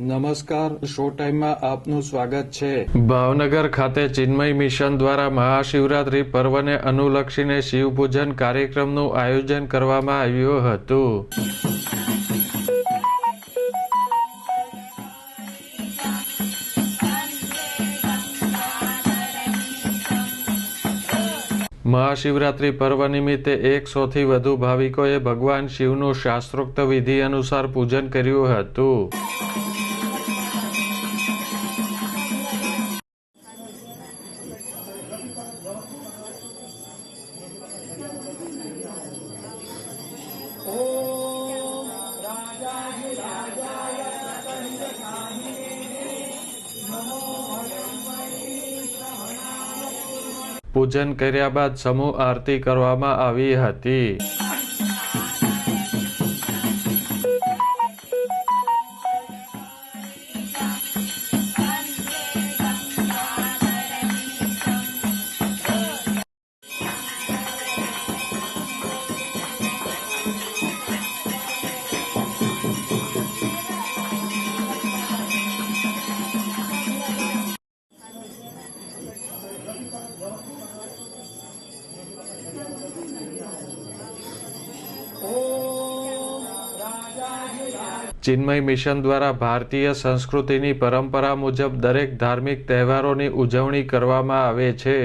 નમસ્કાર, શો ટાઈમમાં આપનું સ્વાગત છે. ભાવનગર ખાતે ચિન્મય મિશન દ્વારા મહાશિવરાત્રી પર્વને અનુલક્ષીને શિવપૂજન કાર્યક્રમનું આયોજન કરવામાં આવ્યું હતું. મહાશિવરાત્રી પર્વ નિમિત્તે એકસોથી વધુ ભાવિકોએ ભગવાન શિવનું શાસ્ત્રોક્ત વિધિ અનુસાર પૂજન કર્યું હતું. પૂજન કર્યા બાદ સમૂહ આરતી કરવામાં આવી હતી. ચિન્મય મિશન દ્વારા ભારતીય સંસ્કૃતિની પરંપરા મુજબ દરેક ધાર્મિક તહેવારોની ઉજવણી કરવામાં આવે છે.